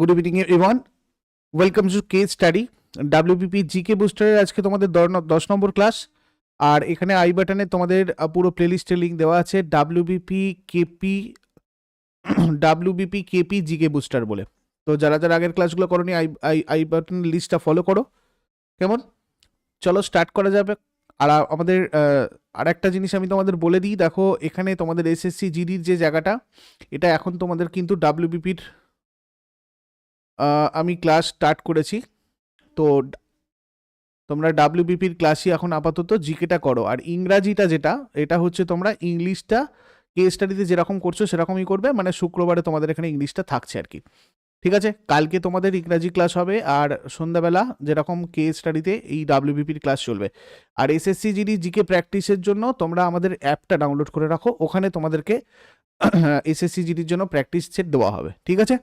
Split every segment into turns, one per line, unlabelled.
Good evening everyone welcome to K study WBP GK বুস্টারের আজকে তোমাদের দর- দশ নম্বর ক্লাস আর এখানে আই বাটনে তোমাদের পুরো প্লেলিস্টের লিঙ্ক দেওয়া আছে WBP KP WBP KP GK booster বলে। তো যারা যারা আগের ক্লাসগুলো করনি আই আই আই বাটন লিস্টটা ফলো করো। কেমন? চলো স্টার্ট করা যাবে। আর আমাদের আর একটা জিনিস আমি তোমাদের বলে দিই, দেখো এখানে তোমাদের এসএসসি জিডির যে জায়গাটা, এটা এখন তোমাদের কিন্তু ডাব্লিউবিপির আমি ক্লাস স্টার্ট করেছি। তো তোমরা ডাব্লিউবিপির ক্লাসই এখন আপাতত জিকেটা করো। আর ইংরাজিটা যেটা, এটা হচ্ছে তোমরা ইংলিশটা কে স্টাডিতে যেরকম করছ, সেরকমই করবে। মানে শুক্রবারে তোমাদের এখানে ইংলিশটা থাকছে আর কি। ঠিক আছে? কালকে তোমাদের ইংরাজি ক্লাস হবে। আর সন্ধ্যাবেলা যেরকম কে স্টাডিতে এই ডাব্লিউবিপির ক্লাস চলবে। আর এসএসসি জিডি জিকে প্র্যাকটিসের জন্য, তোমরা আমাদের অ্যাপটা ডাউনলোড করে রাখো। ওখানে তোমাদেরকে এসএসসি জিডির জন্য প্র্যাকটিস সেট দেওয়া হবে। ঠিক আছে?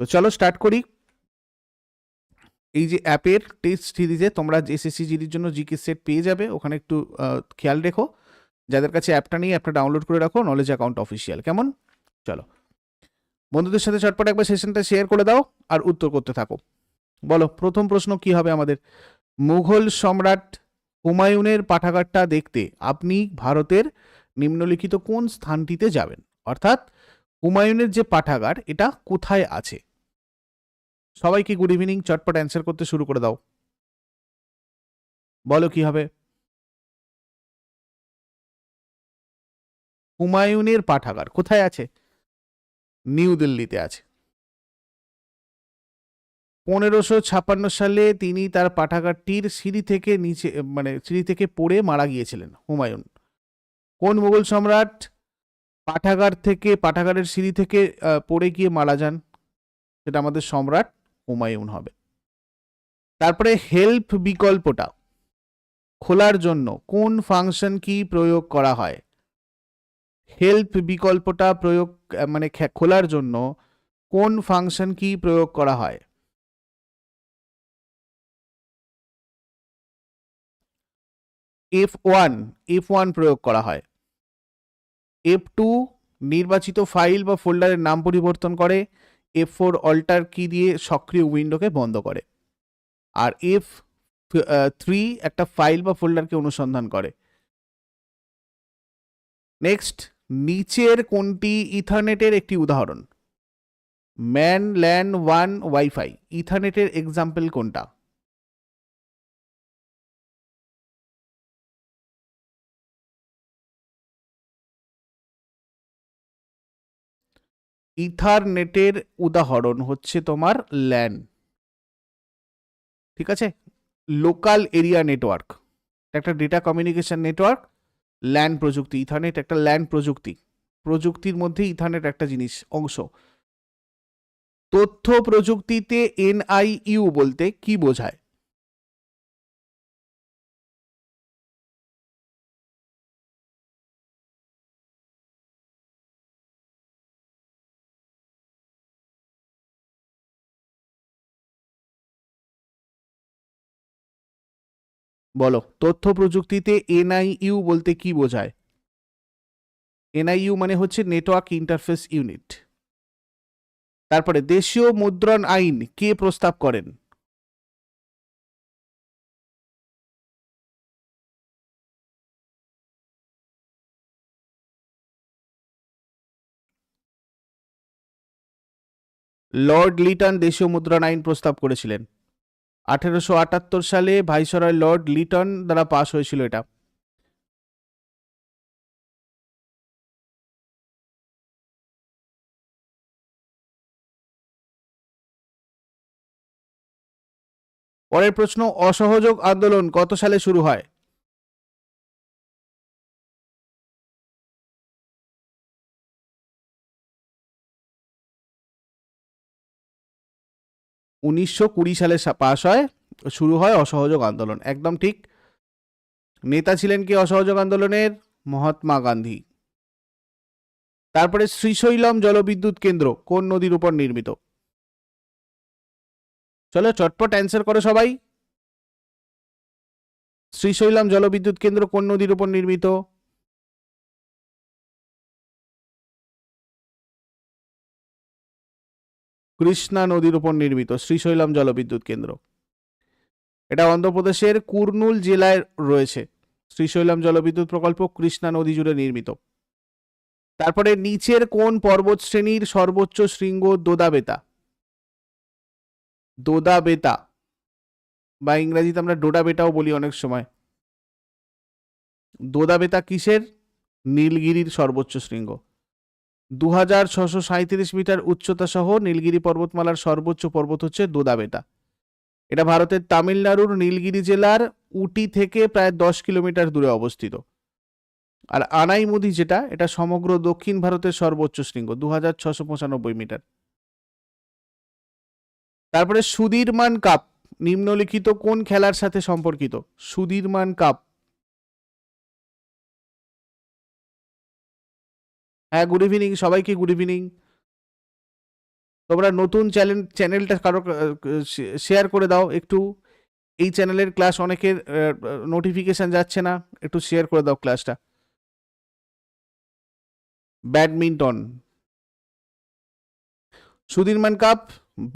তো চলো স্টার্ট করি। এই যে অ্যাপের টেস্ট সিরিজে তোমরা এসএসসি জিডির জন্য জিকে সেট পেয়ে যাবে, ওখানে একটু খেয়াল রেখো। যাদের কাছে অ্যাপটা নেই অ্যাপটা ডাউনলোড করে রাখো নলেজ অ্যাকাউন্ট অফিসিয়াল কেমন? চলো। বন্ধুদের সাথে চটপট একবার সেশনটা শেয়ার করে দাও আর উত্তর করতে থাকো। বলো, প্রথম প্রশ্ন কি হবে আমাদের? মুঘল সম্রাট হুমায়ুনের পাঠাগারটা দেখতে আপনি ভারতের নিম্নলিখিত কোন স্থানটিতে যাবেন? অর্থাৎ হুমায়ুনের যে পাঠাগার, এটা কোথায় আছে? সবাইকে গুড ইভিনিং চটপট অ্যান্সার করতে শুরু করে দাও। বলো কি হবে? হুমায়ুনের পাঠাগার কোথায় আছে? নিউ দিল্লিতে আছে। পনেরোশো ছাপ্পান্ন সালে তিনি তার পাঠাগারটির সিঁড়ি থেকে নিচে মানে সিঁড়ি থেকে পড়ে মারা গিয়েছিলেন হুমায়ুন। কোন মুঘল সম্রাট পাঠাগার থেকে, পাঠাগারের সিঁড়ি থেকে পড়ে গিয়ে মারা যান? সেটা আমাদের সম্রাট হুমায়ুন হবে। তারপরে হেল্প বিকল্পটা খোলার জন্য কোন ফাংশন কি প্রয়োগ করা হয়? হেল্প বিকল্পটা প্রয়োগ মানে খোলার জন্য কোন ফাংশন কি প্রয়োগ করা হয়? এফ ওয়ান এফ ওয়ান প্রয়োগ করা হয়। এফ টু নির্বাচিত ফাইল বা ফোল্ডারের নাম পরিবর্তন করে। এফ ফোর অল্টার কি দিয়ে সক্রিয় উইন্ডোকে বন্ধ করে। আর এফ থ্রি একটা ফাইল বা ফোল্ডারকে অনুসন্ধান করে। নেক্সট নিচের কোনটি ইথারনেটের একটি উদাহরণ? ম্যান ল্যান ওয়ান ওয়াইফাই ইথারনেটের এক্সাম্পল কোনটা? ইথারনেটের উদাহরণ হচ্ছে তোমার ল্যান। ঠিক আছে? Local area network. একটা ডেটা কমিউনিকেশন নেটওয়ার্ক, ল্যান প্রযুক্তি, ইথারনেট একটা ল্যান প্রযুক্তি। প্রযুক্তির মধ্যে ইথারনেট একটা জিনিস, অংশ। তথ্য প্রযুক্তিতে এনআইইউ বলতে কি বোঝায়? বলো, তথ্য প্রযুক্তিতে এনআইইউ বলতে কি বোঝায়? এনআইইউ মানে হচ্ছে নেটওয়ার্ক ইন্টারফেস ইউনিট। তারপরে, দেশীয় মুদ্রণ আইন কে প্রস্তাব করেন? লর্ড লিটন দেশীয় মুদ্রণ আইন প্রস্তাব করেছিলেন। আঠেরোশো আটাত্তর সালে ভাইসরয় লর্ড লিটন দ্বারা পাশ হয়েছিল এটা। পরের প্রশ্ন, অসহযোগ আন্দোলন কত সালে শুরু হয়? উনিশশো কুড়ি সালে পাশ হয়, শুরু হয় অসহযোগ আন্দোলন। একদম ঠিক। নেতা ছিলেন কি অসহযোগ আন্দোলনের? মহাত্মা গান্ধী। তারপরে শ্রীশৈলম জলবিদ্যুৎ কেন্দ্র, কোন নদীর উপর নির্মিত? চলো চটপট অ্যান্সার করো সবাই। শ্রীশৈলম জলবিদ্যুৎ কেন্দ্র কোন নদীর উপর নির্মিত? কৃষ্ণা নদীর উপর নির্মিত শ্রীশৈলম জলবিদ্যুৎ কেন্দ্র। এটা অন্ধ্রপ্রদেশের কুর্নুল জেলায় রয়েছে। শ্রীশৈলম জলবিদ্যুৎ প্রকল্প কৃষ্ণা নদী জুড়ে নির্মিত। তারপরে নিচের কোন পর্বত শ্রেণির সর্বোচ্চ শৃঙ্গ দোদাবেতা? দোদাবেতা। বা ইংরেজিতে আমরা ডোডাবেটাও বলি অনেক সময়। দোদাবেতা কিসের? নীলগিরির সর্বোচ্চ শৃঙ্গ। দু হাজার ছশো সাঁত্রিশ মিটার উচ্চতা সহ নীলগিরি পর্বতমালার সর্বোচ্চ পর্বত হচ্ছে দোদাবেতা এটা ভারতের তামিলনাড়ুর নীলগিরি জেলার উটি থেকে প্রায় দশ কিলোমিটার দূরে অবস্থিত। আর আনাইমুদি যেটা, এটা সমগ্র দক্ষিণ ভারতের সর্বোচ্চ শৃঙ্গ দু হাজার ছশো পঁচানব্বই মিটার। তারপরে সুধীরমান কাপ, নিম্নলিখিত কোন খেলার সাথে সম্পর্কিত? Sudirman cup. হ্যাঁ গুড ইভিনিং সবাইকে গুড ইভিনিং তোমরা নতুন চ্যানেল চ্যানেলটা কারও শেয়ার করে দাও একটু। এই চ্যানেলের ক্লাস অনেকের নোটিফিকেশন যাচ্ছে না, একটু শেয়ার করে দাও ক্লাসটা ব্যাডমিন্টন। সুধীরমান কাপ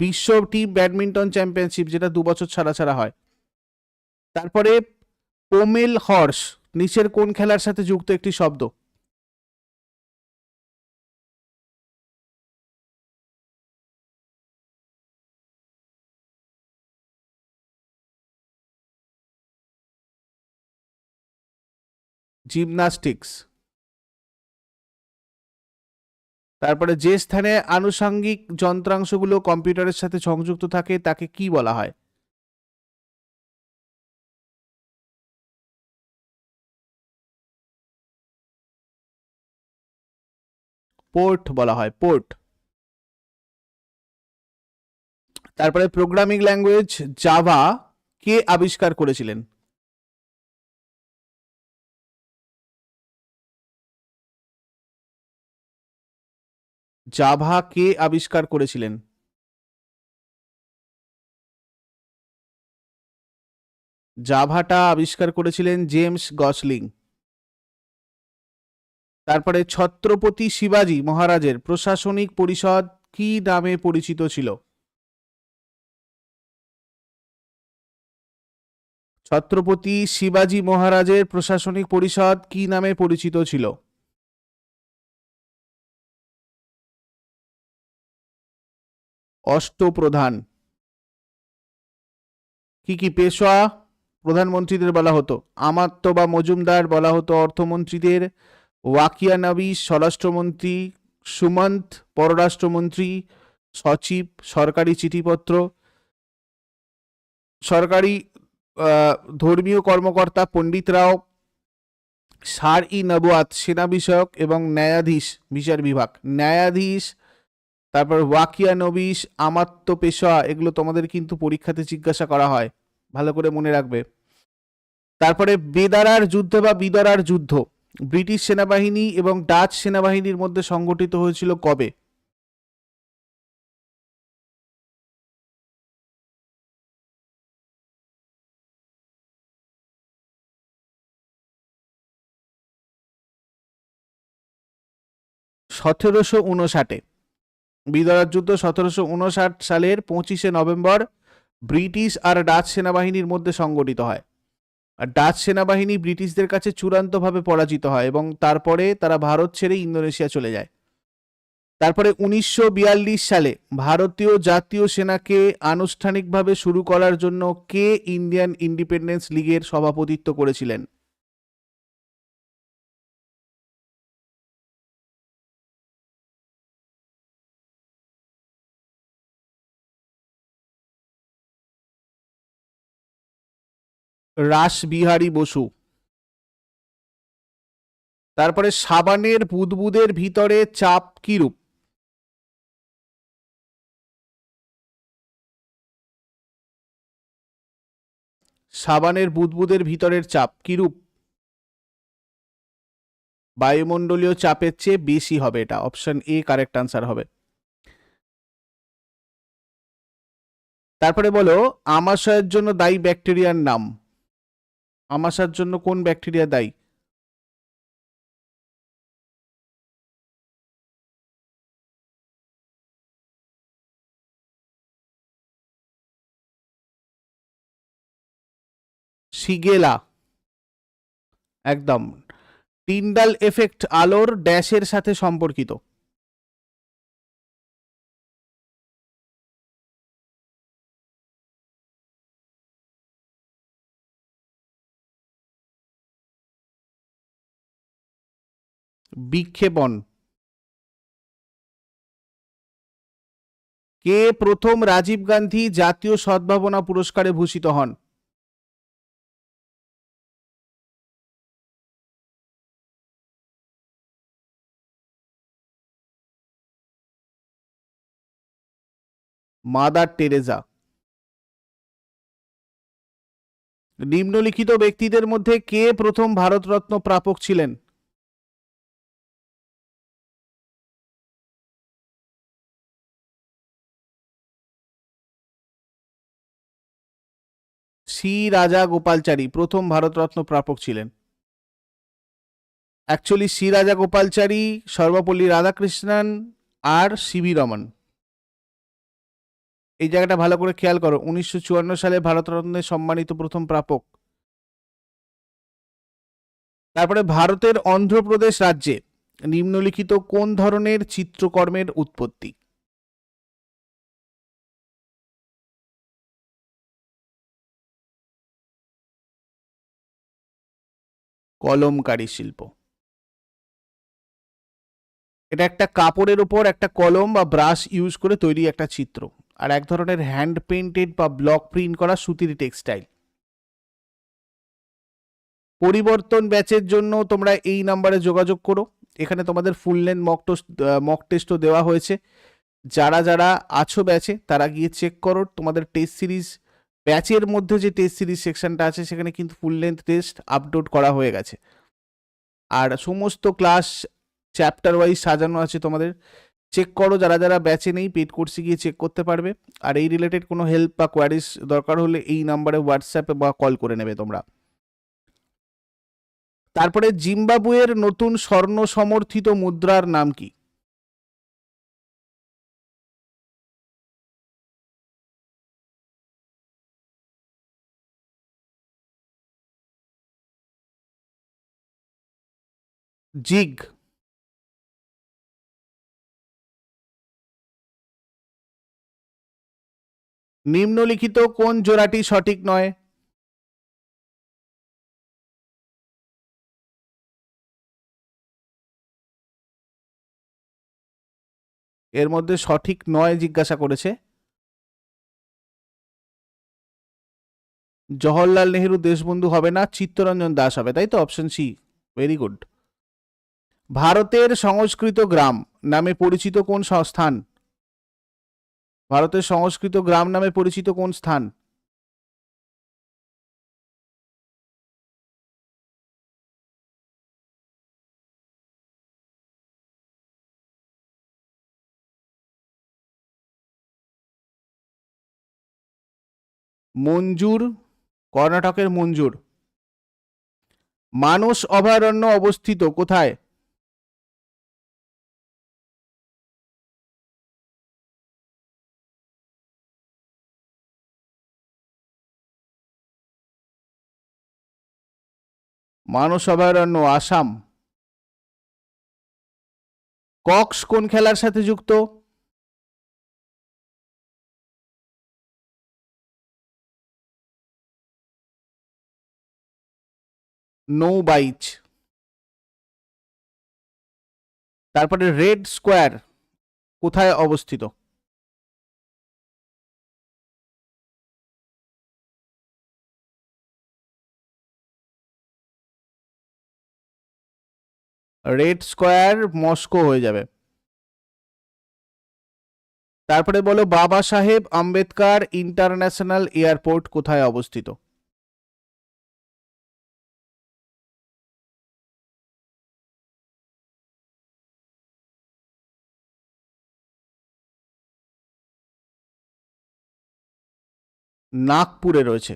বিশ্ব টি ব্যাডমিন্টন চ্যাম্পিয়নশিপ যেটা দু বছর ছাড়া ছাড়া হয়। তারপরে পোমেল হর্স নিচের কোন খেলার সাথে যুক্ত একটি শব্দ? জিমনাস্টিক্স। তারপরে যে স্থানে আনুষঙ্গিক যন্ত্রাংশগুলো কম্পিউটারের সাথে সংযুক্ত থাকে, তাকে কি বলা হয়? পোর্ট বলা হয়, পোর্ট। তারপরে প্রোগ্রামিং ল্যাঙ্গুয়েজ জাভা কে আবিষ্কার করেছিলেন? জাভা কে আবিষ্কার করেছিলেন। জাভাটা আবিষ্কার করেছিলেন জেমস গসলিং। তারপরে ছত্রপতি শিবাজি মহারাজের প্রশাসনিক পরিষদ কি নামে পরিচিত ছিল? ছত্রপতি শিবাজি মহারাজের প্রশাসনিক পরিষদ কি নামে পরিচিত ছিল? অষ্টপ্রধান। কি কি পেশোয়া? প্রধানমন্ত্রীদের বলা হতো। আমাত্য বা মজুমদার বলা হতো অর্থমন্ত্রীদের। ওয়াকিয়া নবী, স্বরাষ্ট্রমন্ত্রী, সুমন্ত, পররাষ্ট্রমন্ত্রী, সচিব, সরকারি চিঠিপত্র। সরকারি ধর্মীয় কর্মকর্তা পণ্ডিত রাও, সার ই নবাত সেনা বিষয়ক এবং ন্যায়াধীশ, বিচার বিভাগ। ন্যায়াধীশ তারপর ওয়াকিয়া নবিশ আমাত্য পেশা, এগুলো তোমাদের কিন্তু পরীক্ষাতে জিজ্ঞাসা করা হয়। ভালো করে মনে রাখবে। তারপরে বেদারার যুদ্ধ বা বিদরার যুদ্ধ। ব্রিটিশ সেনাবাহিনী এবং ডাচ সেনাবাহিনীর মধ্যে সংগঠিত হয়েছিল কবে? সতেরোশো উনষাটে। বিদরার যুদ্ধ সতেরোশো উনষাট সালের পঁচিশে নভেম্বর ব্রিটিশ আর ডাচ সেনাবাহিনীর মধ্যে সংগঠিত হয়। আর ডাচ সেনাবাহিনী ব্রিটিশদের কাছে চূড়ান্তভাবে পরাজিত হয় এবং তারপরে তারা ভারত ছেড়ে ইন্দোনেশিয়া চলে যায়। তারপরে উনিশশো বিয়াল্লিশ সালে ভারতীয় জাতীয় সেনাকে আনুষ্ঠানিকভাবে শুরু করার জন্য কে ইন্ডিয়ান ইন্ডিপেন্ডেন্স লীগের সভাপতিত্ব করেছিলেন? রাসবিহারী বসু। তারপরে সাবানের বুদবুদের ভিতরে চাপ কিরূপ? সাবানের বুদবুদের ভিতরের চাপ কিরূপ? বায়ুমণ্ডলীয় চাপের চেয়ে বেশি হবে এটা। অপশন এ কারেক্ট আনসার হবে। তারপরে বলো, আমাশয়ের জন্য দায়ী ব্যাকটেরিয়ার নাম। আমাশার জন্য কোন ব্যাকটেরিয়া দায়ী? সিগেলা। একদম। টিন্ডাল এফেক্ট আলোর ড্যাশের সাথে সম্পর্কিত। বিক্ষেপণ। কে প্রথম রাজীব গান্ধী জাতীয় সদ্ভাবনা পুরস্কারে ভূষিত হন? Mother Teresa. নিম্নলিখিত ব্যক্তিদের মধ্যে কে প্রথম ভারতরত্ন প্রাপক ছিলেন? শ্রী রাজা গোপালচারী প্রথম ভারতরত্ন প্রাপক ছিলেন। Actually C Rajagopalachari, Sarvepalli Radhakrishnan আর সিবি রমন। এই জায়গাটা ভালো করে খেয়াল করো, উনিশশো চুয়ান্ন সালে ভারতরত্নে সম্মানিত প্রথম প্রাপক। তারপরে ভারতের অন্ধ্রপ্রদেশ রাজ্যে নিম্নলিখিত কোন ধরনের চিত্রকর্মের উৎপত্তি? কলমকারী শিল্প। এটা একটা কাপড়ের উপর একটা কলম বা ব্রাশ ইউজ করে তৈরি একটা চিত্র। আর এক ধরনের হ্যান্ড পেইন্টেড বা ব্লক প্রিন্ট করা সুতির টেক্সটাইল পরিবর্তন ব্যাচের জন্য তোমরা এই নাম্বারে যোগাযোগ করো। এখানে তোমাদের full length mock test mock টেস্টও দেওয়া হয়েছে। যারা যারা আছো ব্যাচে তারা গিয়ে চেক করো। তোমাদের টেস্ট সিরিজ ব্যাচের মধ্যে যে টেস্ট সিরিজ সেকশনটা আছে, সেখানে কিন্তু ফুল লেন্থ টেস্ট আপলোড করা হয়ে গেছে। আর সমস্ত ক্লাস চ্যাপ্টার ওয়াইজ সাজানো আছে তোমাদের। চেক করো, যারা যারা ব্যাচে নেই পেড কোর্সে গিয়ে চেক করতে পারবে। আর এই রিলেটেড কোনো হেল্প বা কোয়ারিজ দরকার হলে এই নাম্বারে হোয়াটসঅ্যাপে বা কল করে নেবে তোমরা। তারপরে জিম্বাবুয়ের নতুন স্বর্ণ সমর্থিত মুদ্রার নাম কি? জিগ। নিম্নলিখিত কোন জোড়াটি সঠিক নয়? এর মধ্যে সঠিক নয় জিজ্ঞাসা করেছে। জওহরলাল নেহেরু দেশবন্ধু হবে না, চিত্তরঞ্জন দাস হবে, তাই তো? Option C. ভেরি গুড ভারতের সংস্কৃত গ্রাম নামে পরিচিত কোন স্থান ভারতের সংস্কৃত গ্রাম নামে পরিচিত কোন স্থান? মঞ্জুর, কর্ণাটকের মঞ্জুর। মানস অভয়ারণ্য অবস্থিত কোথায়? মানস অভয়ারণ্য আসাম। কক্স কোন খেলার সাথে যুক্ত? নো বাইচ। তারপরে রেড স্কোয়ার কোথায় অবস্থিত? রেড স্কোয়ার মস্কো হয়ে যাবে। তারপরে বলো বাবা সাহেব আম্বেদকার ইন্টারন্যাশনাল এয়ারপোর্ট কোথায় অবস্থিত? নাগপুরে রয়েছে।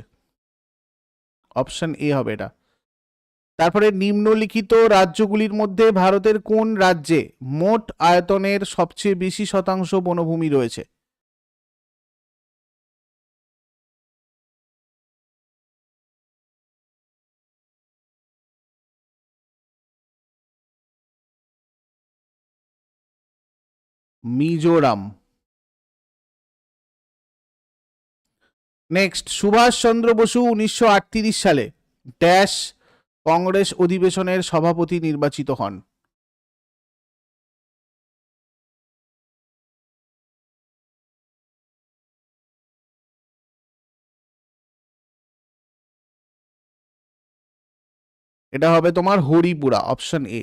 অপশন এ হবে এটা। তারপরে নিম্নলিখিত রাজ্যগুলির মধ্যে ভারতের কোন রাজ্যে মোট আয়তনের সবচেয়ে বেশি শতাংশ বনভূমি রয়েছে? মিজোরাম। নেক্সট সুভাষ চন্দ্র বসু উনিশশো আটত্রিশ সালে ড্যাশ কংগ্রেস অধিবেশনের সভাপতি নির্বাচিত হন। এটা হবে তোমার হরিপুরা অপশন এ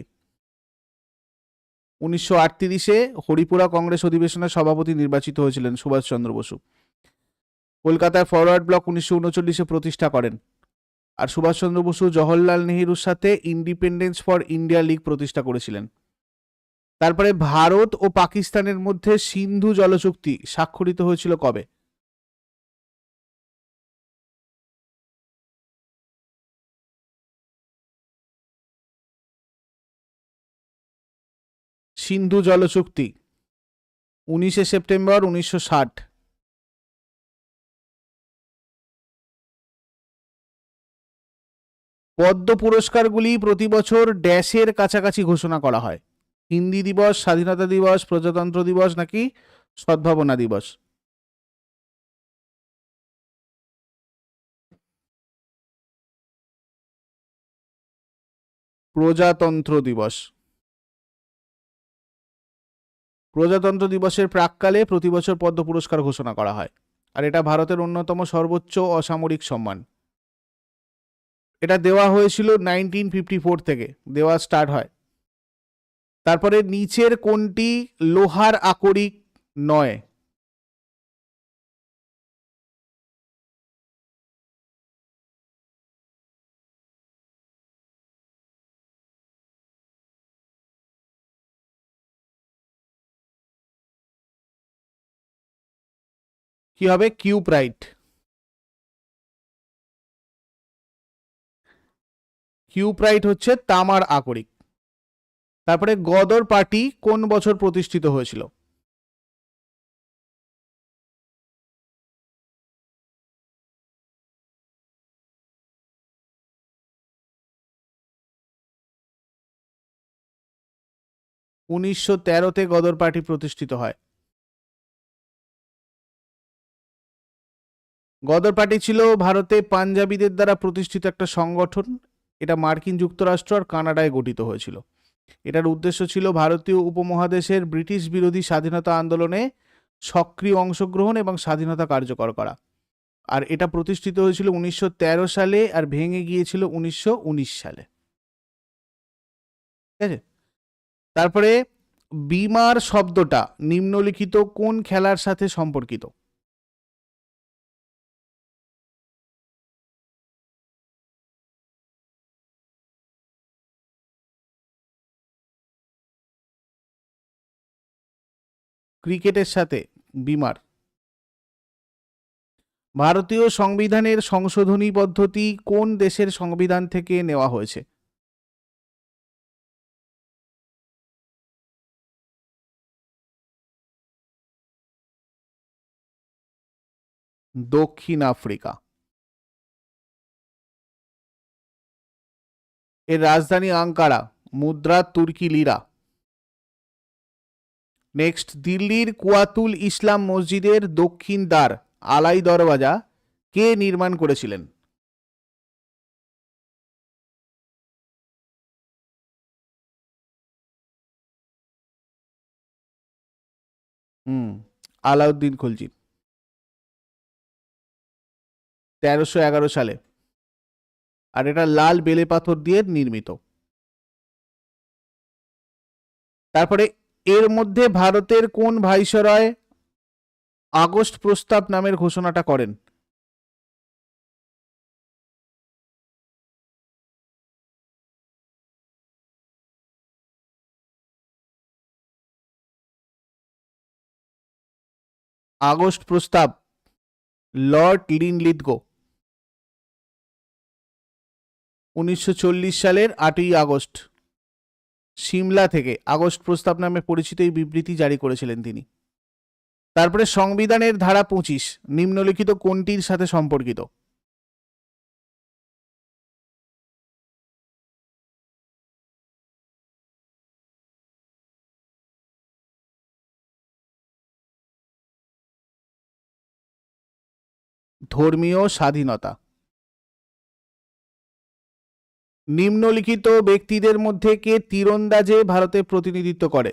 উনিশশো আটত্রিশে হরিপুরা কংগ্রেস অধিবেশনের সভাপতি নির্বাচিত হয়েছিলেন সুভাষচন্দ্র বসু। কলকাতার ফরওয়ার্ড ব্লক উনিশশো উনচল্লিশে প্রতিষ্ঠা করেন। আর সুভাষচন্দ্র বসু জওহরলাল নেহেরুর সাথে ইন্ডিপেন্ডেন্স ফর ইন্ডিয়া লীগ প্রতিষ্ঠা করেছিলেন। তারপরে ভারত ও পাকিস্তানের মধ্যে সিন্ধু জলচুক্তি স্বাক্ষরিত হয়েছিল কবে? সিন্ধু জলচুক্তি উনিশে সেপ্টেম্বর উনিশশো ষাট। পদ্ম পুরস্কারগুলি প্রতি বছর ড্যাশের কাছাকাছি ঘোষণা করা হয়। হিন্দি দিবস, স্বাধীনতা দিবস, প্রজাতন্ত্র দিবস নাকি সদ্ভাবনা দিবস? প্রজাতন্ত্র দিবস। প্রজাতন্ত্র দিবসের প্রাককালে প্রতি বছর পদ্ম পুরস্কার ঘোষণা করা হয়। আর এটা ভারতের অন্যতম সর্বোচ্চ অসামরিক সম্মান। এটা দেওয়া হয়েছিল নাইনটিন ফিফটি ফোর থেকে, দেওয়া স্টার্ট হয়। তারপরে নিচের কোনটি লোহার আকরিক নয়? কি হবে? কিউপ্রাইট কিউপ্রাইট হচ্ছে তামার আকরিক। তারপরে গদর পার্টি কোন বছর প্রতিষ্ঠিত হয়েছিল? উনিশশো তেরোতে গদর পার্টি প্রতিষ্ঠিত হয়। গদর পার্টি ছিল ভারতে পাঞ্জাবিদের দ্বারা প্রতিষ্ঠিত একটা সংগঠন। এটা মার্কিন যুক্তরাষ্ট্র আর কানাডায় গঠিত হয়েছিল। এটার উদ্দেশ্য ছিল ভারতীয় উপমহাদেশের ব্রিটিশ বিরোধী স্বাধীনতা আন্দোলনে সক্রিয় অংশগ্রহণ এবং স্বাধীনতা কার্যকর করা। আর এটা প্রতিষ্ঠিত হয়েছিল উনিশশো তেরো সালে আর ভেঙে গিয়েছিল উনিশশো উনিশ সালে। ঠিক আছে? তারপরে বিমার শব্দটা নিম্নলিখিত কোন খেলার সাথে সম্পর্কিত? ক্রিকেটের সাথে বিমার। ভারতীয় সংবিধানের সংশোধনী পদ্ধতি কোন দেশের সংবিধান থেকে নেওয়া হয়েছে? দক্ষিণ আফ্রিকা। এর রাজধানী আঙ্কারা, মুদ্রা তুর্কি লিরা। নেক্সট দিল্লির কুয়াতুল ইসলাম মসজিদের দক্ষিণ দ্বার, আলাই দরওয়াজা, কে নির্মাণ করেছিলেন? হুম, আলাউদ্দিন খলজি। তেরোশো এগারো সালে। আর এটা লাল বেলে পাথর দিয়ে নির্মিত। তারপরে এর মধ্যে ভারতের কোন ভাইসরয় আগস্ট প্রস্তাব নামের ঘোষণাটা করেন? আগস্ট প্রস্তাব, লর্ড লিনলিথগো উনিশশো চল্লিশ সালের আটই আগস্ট। সিমলা থেকে আগস্ট প্রস্তাব নামে পরিচিত এই বিবৃতি জারি করেছিলেন তিনি। তারপরে সংবিধানের ধারা পঁচিশ, নিম্নলিখিত কোনটির সাথে সম্পর্কিত? ধর্মীয় স্বাধীনতা। নিম্নলিখিত ব্যক্তিদের মধ্যে কে তীরন্দাজে ভারতে প্রতিনিধিত্ব করে?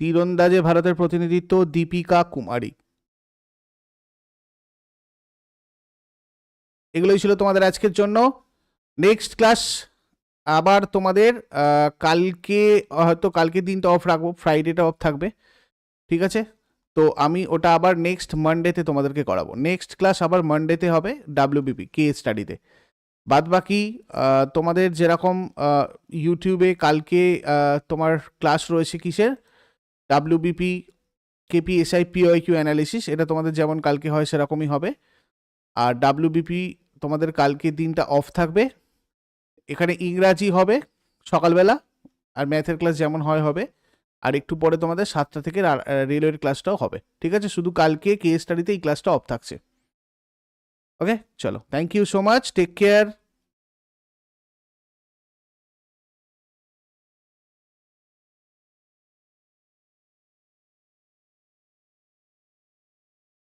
তীরন্দাজে ভারতের প্রতিনিধিত্ব দীপিকা কুমারী। এগুলোই ছিল তোমাদের আজকের জন্য। নেক্সট ক্লাস আবার তোমাদের কালকে, হয়তো কালকে দিনটা অফ রাখব ফ্রাইডেটা অফ থাকবে, ঠিক আছে? তো আমি ওটা আবার নেক্সট মানডেতে তোমাদেরকে করাবো। নেক্সট ক্লাস আবার মানডেতে হবে ডাব্লিউবিপি কে স্টাডিতে বাদ বাকি তোমাদের যেরকম ইউটিউবে কালকে তোমার ক্লাস রয়েছে কিসের? ডাব্লিউবিপি কেপিএসআই পিওআইকিউ অ্যানালিসিস এটা তোমাদের যেমন কালকে হয় সেরকমই হবে। আর ডাব্লিউবিপি তোমাদের কালকে দিনটা অফ থাকবে। এখানে ইংরাজি হবে সকালবেলা আর ম্যাথের ক্লাস যেমন হয় হবে। আর একটু পরে তোমাদের সাতটা থেকে রেলওয়ের ক্লাসটাও হবে। ঠিক আছে? শুধু কালকে কে স্টাডিতে এই ক্লাসটা অফ থাকছে। ওকে চলো। Thank you so much take care